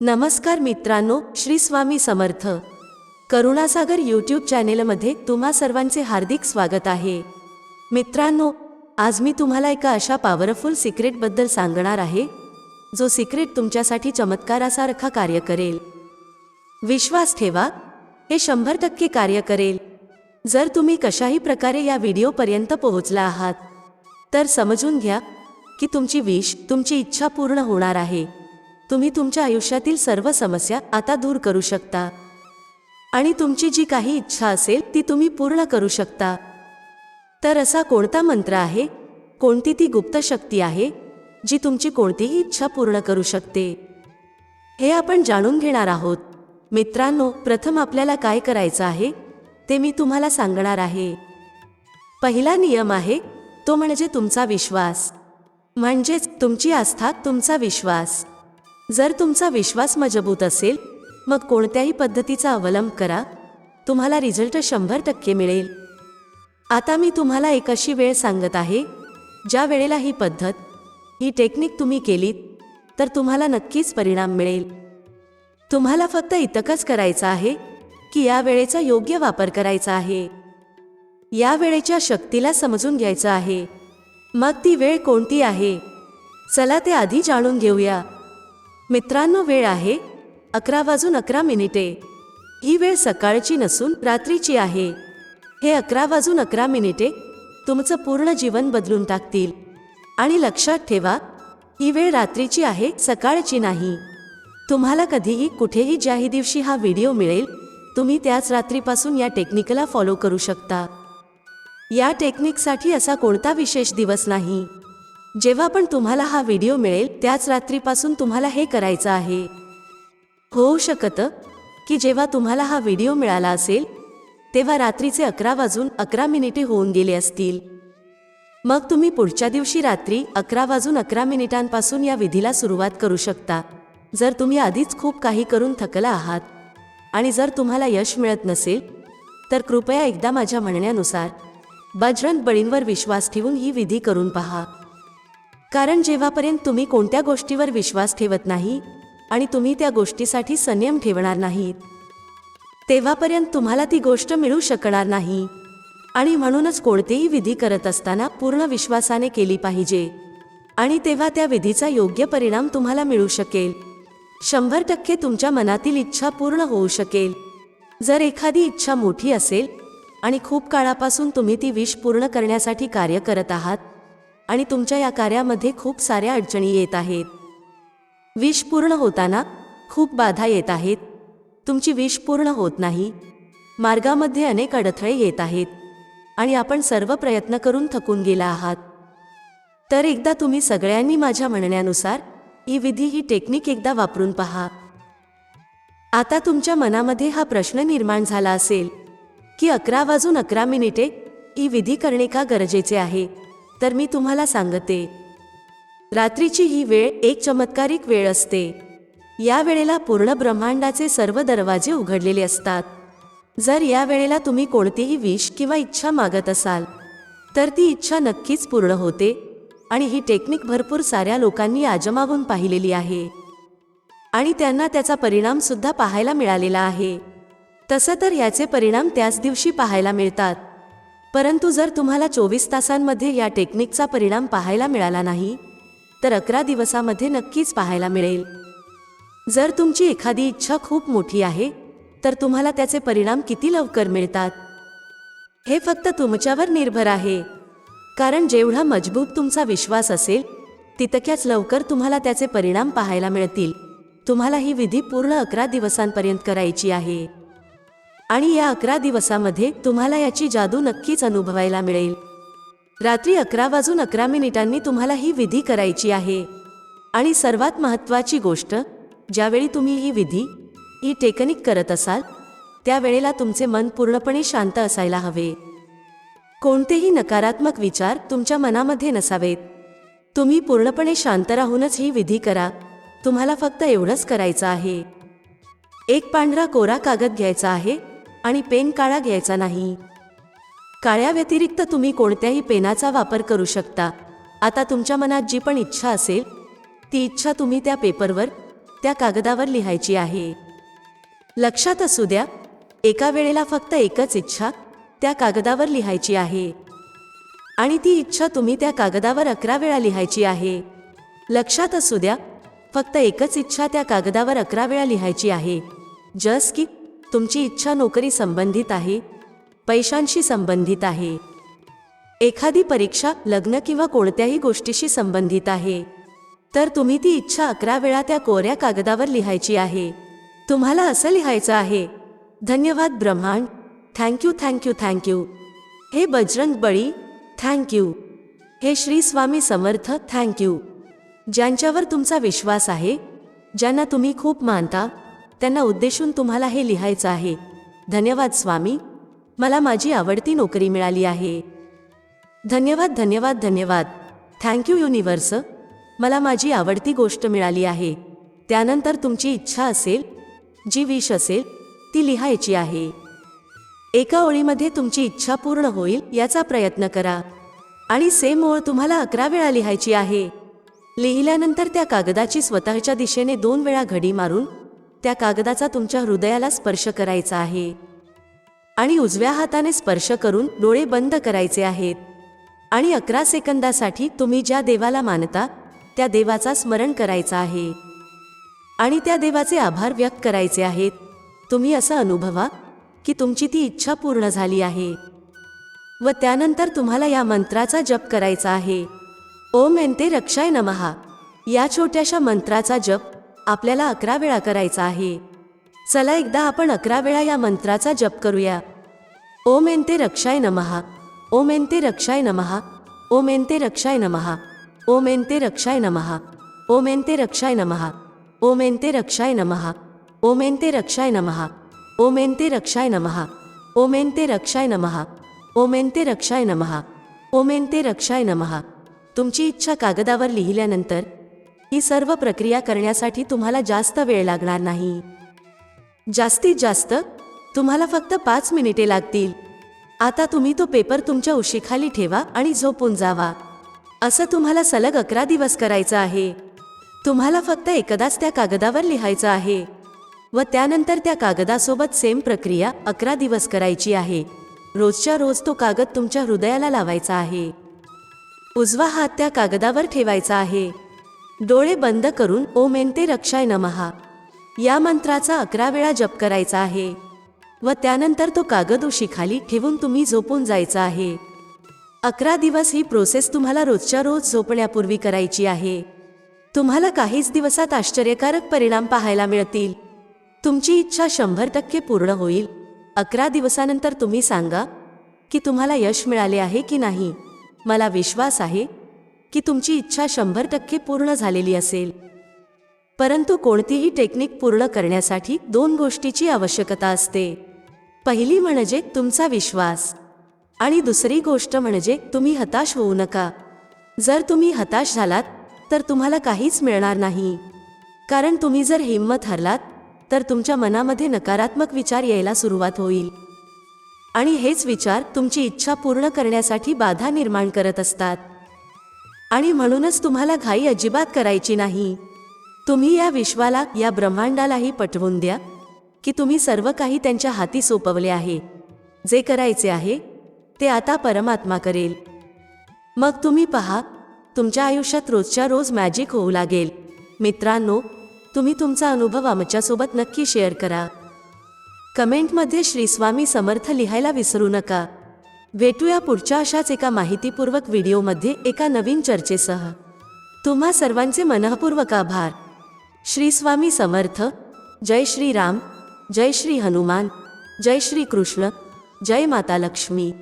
नमस्कार मित्रांनो श्री स्वामी समर्थ. करुणासागर यूट्यूब चॅनेलमध्ये तुम्हा सर्वांचे हार्दिक स्वागत आहे. मित्रांनो आज मी तुम्हाला एका अशा पॉवरफुल सिक्रेटबद्दल सांगणार आहे जो सिक्रेट तुमच्यासाठी चमत्कारासारखा कार्य करेल. विश्वास ठेवा हे शंभर टक्के कार्य करेल. जर तुम्ही कशाही प्रकारे या व्हिडिओपर्यंत पोहोचला आहात तर समजून घ्या की तुमची विश तुमची इच्छा पूर्ण होणार आहे. तुम्ही तुमच्या आयुष्यातील सर्व समस्या आता दूर करू शकता. आणि तुमची जी काही इच्छा असेल ती तुम्ही पूर्ण करू शकता. तर असा कोणता मंत्र आहे? कोणती ती गुप्त शक्ती आहे जी तुमची कोणतीही इच्छा पूर्ण करू शकते? हे आपण जाणून घेणार आहोत. मित्रांनो प्रथम आपल्याला काय करायचं आहे ते मी तुम्हाला सांगणार आहे. पहिला नियम आहे तो म्हणजे तुमचा विश्वास. म्हणजेच तुमची आस्था तुमचा विश्वास. जर तुमचा विश्वास मजबूत असेल मग कोणत्याही पद्धतीचा अवलंब करा. तुम्हाला रिझल्ट शंभर टक्के मिळेल. आता मी तुम्हाला एक अशी वेळ सांगत आहे ज्या वेळेला ही पद्धत ही टेक्निक तुम्ही केलीत तर तुम्हाला नक्कीच परिणाम मिळेल. तुम्हाला फक्त इतकंच करायचं आहे की या वेळेचा योग्य वापर करायचा आहे. या वेळेच्या शक्तीला समजून घ्यायचं आहे. मग ती वेळ कोणती आहे? चला ते आधी जाणून घेऊया. मित्रांनो वेळ आहे. अकरा वाजून अकरा मिनिटे. ही वेळ सकाळची नसून रात्रीची आहे. हे अकरा वाजून अकरा मिनिटे तुमचं पूर्ण जीवन बदलून टाकतील. आणि लक्षात ठेवा ही वेळ रात्रीची आहे सकाळची नाही. तुम्हाला कधीही कुठेही ज्याही दिवशी हा व्हिडिओ मिळेल तुम्ही त्याच रात्रीपासून या टेक्निकला फॉलो करू शकता. या टेक्निकसाठी असा कोणता विशेष दिवस नाही. जेव्हा पण तुम्हाला हा व्हिडिओ मिळेल त्याच रात्रीपासून तुम्हाला हे करायचं आहे. होऊ शकतं की जेव्हा तुम्हाला हा व्हिडिओ मिळाला असेल तेव्हा रात्रीचे अकरा वाजून अकरा मिनिटे होऊन गेले असतील. मग तुम्ही पुढच्या दिवशी रात्री अकरा वाजून अकरा मिनिटांपासून या विधीला सुरुवात करू शकता. जर तुम्ही आधीच खूप काही करून थकला आहात आणि जर तुम्हाला यश मिळत नसेल तर कृपया एकदा माझ्या म्हणण्यानुसार बजरंग बळींवर विश्वास ठेवून ही विधी करून पहा. कारण जेव्हापर्यंत तुम्ही कोणत्या गोष्टीवर विश्वास ठेवत नाही आणि तुम्ही त्या गोष्टीसाठी संयम ठेवणार नाहीत तेव्हापर्यंत तुम्हाला ती गोष्ट मिळू शकणार नाही आणि म्हणूनच कोणतेही विधी करत असताना पूर्ण विश्वासाने केली पाहिजे आणि तेव्हा त्या विधीचा योग्य परिणाम तुम्हाला मिळू शकेल. शंभर टक्के तुमच्या मनातील इच्छा पूर्ण होऊ शकेल. जर एखादी इच्छा मोठी असेल आणि खूप काळापासून तुम्ही ती विष पूर्ण करण्यासाठी कार्य करत आहात आणि तुमच्या या कार्यामध्ये खूप साऱ्या अडचणी येत आहेत. विष पूर्ण होताना खूप बाधा येत आहेत. तुमची विष पूर्ण होत नाही. मार्गामध्ये अनेक अडथळे येत आहेत. आणि आपण सर्व प्रयत्न करून थकून गेला आहात. तर एकदा तुम्ही सगळ्यांनी माझ्या म्हणण्यानुसार ही विधी ही टेक्निक एकदा वापरून पहा. आता तुमच्या मनामध्ये हा प्रश्न निर्माण झाला असेल की अकरा वाजून अकरा मिनिटे ही विधी करणे का गरजेचे आहे? तर मी तुम्हाला सांगते. रात्रीची ही वेळ एक चमत्कारिक वेळ असते. या वेळेला पूर्ण ब्रह्मांडाचे सर्व दरवाजे उघडलेले असतात. जर या वेळेला तुम्ही कोणतीही विष किंवा इच्छा मागत असाल तर ती इच्छा नक्कीच पूर्ण होते आणि ही टेक्निक भरपूर साऱ्या लोकांनी आजमावून पाहिलेली आहे. आणि त्यांना त्याचा परिणामसुद्धा पाहायला मिळालेला आहे. तसं तर याचे परिणाम त्याच दिवशी पाहायला मिळतात. परंतु जर तुम्हाला चोवीस तासांमध्ये या टेक्निकचा परिणाम पाहायला मिळाला नाही तर अकरा दिवसामध्ये नक्कीच पाहायला मिळेल. जर तुमची एखादी इच्छा खूप मोठी आहे तर तुम्हाला त्याचे परिणाम किती लवकर मिळतात? हे फक्त तुमच्यावर निर्भर आहे. कारण जेवढा मजबूत तुमचा विश्वास असेल तितक्याच लवकर तुम्हाला त्याचे परिणाम पाहायला मिळतील. तुम्हाला ही विधी पूर्ण अकरा दिवसांपर्यंत करायची आहे. आणि या अकरा दिवसामध्ये तुम्हाला याची जादू नक्कीच अनुभवायला मिळेल. रात्री अकरा वाजून अकरा मिनिटांनी तुम्हाला ही विधी करायची आहे. आणि सर्वात महत्त्वाची गोष्ट ज्यावेळी तुम्ही ही विधी ही टेक्निक करत असाल त्यावेळेला तुमचे मन पूर्णपणे शांत असायला हवे. कोणतेही नकारात्मक विचार तुमच्या मनामध्ये नसावेत. तुम्ही पूर्णपणे शांत राहूनच ही विधी करा. तुम्हाला फक्त एवढंच करायचं आहे. एक पांढरा कोरा कागद घ्यायचा आहे. आणि पेन काळा घ्यायचा नाही. काळ्या व्यतिरिक्त तुम्ही कोणत्याही पेनाचा वापर करू शकता. आता तुमच्या मनात जी पण इच्छा असेल ती इच्छा तुम्ही त्या पेपरवर त्या कागदावर लिहायची आहे. लक्षात असू द्या एका वेळेला फक्त एकच इच्छा त्या कागदावर लिहायची आहे. आणि ती इच्छा तुम्ही त्या कागदावर अकरा वेळा लिहायची आहे. लक्षात असू द्या फक्त एकच इच्छा त्या कागदावर अकरा वेळा लिहायची आहे. जस की तुमची इच्छा नोकरी संबंधित आहे पैशांशी संबंधित आहे एखादी परीक्षा लग्न किंवा कोणत्याही गोष्टीशी संबंधित आहे तर तुम्ही ती इच्छा अकरा वेळा त्या कोऱ्या कागदावर लिहायची आहे. तुम्हाला असं लिहायचं आहे धन्यवाद ब्रह्मांड थँक्यू थँक्यू थँक्यू हे बजरंग बळी थँक्यू हे श्री स्वामी समर्थ थँक्यू ज्यांच्यावर तुमचा विश्वास आहे ज्यांना तुम्ही खूप मानता त्यांना उद्देशून तुम्हाला हे लिहायचं आहे. धन्यवाद स्वामी. मला माझी आवडती नोकरी मिळाली आहे. धन्यवाद धन्यवाद धन्यवाद. थँक्यू युनिवर्स मला माझी आवडती गोष्ट मिळाली आहे. त्यानंतर तुमची इच्छा असेल जी विष असेल ती लिहायची आहे. एका ओळीमध्ये तुमची इच्छा पूर्ण होईल याचा प्रयत्न करा. आणि सेम ओळ तुम्हाला अकरा वेळा लिहायची आहे. लिहिल्यानंतर त्या कागदाची स्वतःच्या दिशेने दोन वेळा घडी मारून त्या कागदाचा तुमच्या हृदयाला स्पर्श करायचा आहे. आणि उजव्या हाताने स्पर्श करून डोळे बंद करायचे आहेत. आणि अकरा सेकंदासाठी तुम्ही ज्या देवाला मानता त्या देवाचा स्मरण करायचा आहे. आणि त्या देवाचे आभार व्यक्त करायचे आहेत. तुम्ही असं अनुभवा की तुमची ती इच्छा पूर्ण झाली आहे. व त्यानंतर तुम्हाला या मंत्राचा जप करायचा आहे. ओम एनते रक्षाय नमहा या छोट्याशा मंत्राचा जप आपल्याला अकरा वेळा करायचा आहे चला एकदा आपण अकरा वेळा या मंत्राचा जप करूया ओम एनते रक्षाय नमहा ओम एनते रक्षाय नमहा ओम एनते रक्षाय नमहा ओम एनते रक्षाय नमहा ओम एनते रक्षाय नमहा ओम एनते रक्षाय नमहा ओम एनते रक्षाय नमहा ओम एनते रक्षाय नमहा ओम एनते रक्षाय नमहा ओम एनते रक्षाय नमहा ओम एनते रक्षाय नमहा तुमची इच्छा कागदावर लिहिल्यानंतर ही सर्व प्रक्रिया करण्यासाठी तुम्हाला जास्त वेळ लागणार नाही. जास्तीत जास्त तुम्हाला फक्त पाच मिनिटे लागतील. आता तुम्ही तो पेपर तुमच्या उशीखाली ठेवा आणि झोपून जावा. असं तुम्हाला सलग अकरा दिवस करायचं आहे. तुम्हाला फक्त एकदाच त्या कागदावर लिहायचं आहे. व त्यानंतर त्या कागदासोबत सेम प्रक्रिया अकरा दिवस करायची आहे. रोजच्या रोज तो कागद तुमच्या हृदयाला लावायचा आहे. उजवा हात त्या कागदावर ठेवायचा आहे. डोळे बंद करून ओम एनते रक्षाय नमहा. या मंत्राचा अकरा वेळा जप करायचा आहे. व त्यानंतर तो कागद उशीखाली ठेवून तुम्ही झोपून जायचं आहे. अकरा दिवस ही प्रोसेस तुम्हाला रोजच्या रोज झोपण्यापूर्वी करायची आहे. तुम्हाला काहीच दिवसात आश्चर्यकारक परिणाम पाहायला मिळतील. तुमची इच्छा शंभर टक्के पूर्ण होईल. अकरा दिवसानंतर तुम्ही सांगा की तुम्हाला यश मिळाले आहे की नाही. मला विश्वास आहे की तुमची इच्छा शंभर टक्के पूर्ण झालेली असेल. परंतु कोणतीही टेक्निक पूर्ण करण्यासाठी दोन गोष्टीची आवश्यकता असते. पहिली म्हणजे तुमचा विश्वास. आणि दुसरी गोष्ट म्हणजे तुम्ही हताश होऊ नका. जर तुम्ही हताश झालात तर तुम्हाला काहीच मिळणार नाही. कारण तुम्ही जर हिंमत हरलात तर तुमच्या मनामध्ये नकारात्मक विचार यायला सुरुवात होईल. आणि हेच विचार तुमची इच्छा पूर्ण करण्यासाठी बाधा निर्माण करत असतात. आणि म्हणूनच तुम्हाला घाई अजिबात करायची नाही. तुम्ही या विश्वाला या ब्रह्मांडालाही पटवून द्या की तुम्ही सर्व काही त्यांच्या हाती सोपवले आहे. जे करायचे आहे ते आता परमात्मा करेल. मग तुम्ही पहा तुमच्या आयुष्यात रोजच्या रोज मॅजिक होऊ लागेल. मित्रांनो तुम्ही तुमचा अनुभव आमच्यासोबत नक्की शेअर करा. कमेंटमध्ये श्री स्वामी समर्थ लिहायला विसरू नका. भेटूया पुढच्या अशाच एका माहितीपूर्वक व्हिडिओमध्ये एका नवीन चर्चेसह. तुम्हा सर्वांचे मनःपूर्वक आभार. श्री स्वामी समर्थ जय श्री राम जय श्री हनुमान जय श्री कृष्ण जय माता लक्ष्मी.